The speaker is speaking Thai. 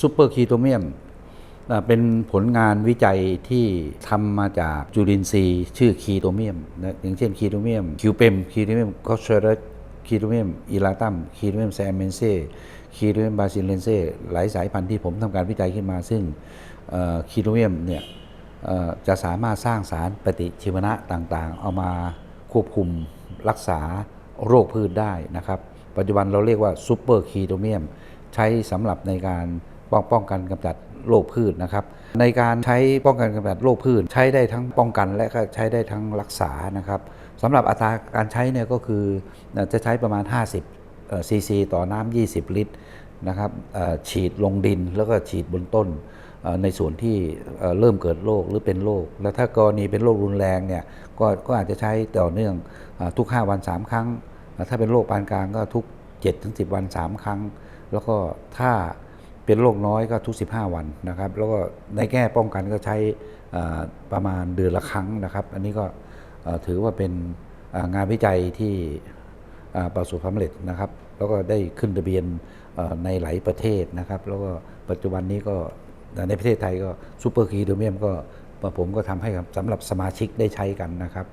ซูเปอร์คีโตเมียมเป็นผลงานวิจัยที่ทำมาจากจุลินทรีย์ชื่อคีโตเมียมนะอย่างเช่นคีโตเมียม คิวเปมคีโตเมียมคอสเชอร์คีโตเมียมอิลาตัมคีโตเมียมแซมเมนเซคีโตเมียมบาซิลเลนเซหลายสายพันธุ์ที่ผมทำการวิจัยขึ้นมา ซึ่งคีโตเมียมเนี่ยจะสามารถสร้างสารปฏิชีวนะต่างๆ เอามาควบคุมรักษาโรคพืชได้นะครับ ปัจจุบันเราเรียกว่าซูเปอร์คีโตเมียมใช้สำหรับในการ ป้องป้องกันกำจัดโรคพืชนะครับ ในการใช้ป้องกันกำจัดโรคพืช ใช้ได้ทั้งป้องกันและก็ใช้ได้ทั้งรักษานะครับสำหรับอัตราการใช้เนี่ยก็คือจะใช้ประมาณ 50ซีซีต่อน้ำ20 ลิตรนะครับฉีดลงดินแล้วก็ฉีดบนต้นในส่วนที่เริ่มเกิดโรคหรือเป็นโรคแล้วถ้ากรณีเป็นโรครุนแรงเนี่ยก็ก็อาจจะใช้ต่อเนื่องอทุก 5 วัน 3 ครั้ง ถ้าเป็นโรคปานกลางก็ทุก 7-10 วัน 3 ครั้ง แล้วก็ถ้า เป็นโรคน้อยก็ทุก 15 วันนะครับ แล้วก็ในแง่ป้องกันก็ใช้ประมาณเดือนละครั้งนะครับ อันนี้ก็ถือว่าเป็นงานวิจัยที่ประสบความสำเร็จนะครับ แล้วก็ได้ขึ้นทะเบียนในหลายประเทศนะครับ แล้วก็ปัจจุบันนี้ก็ในประเทศไทยก็ซูเปอร์คีโดเมียมก็ผมก็ทำให้สำหรับสมาชิกได้ใช้กันนะครับ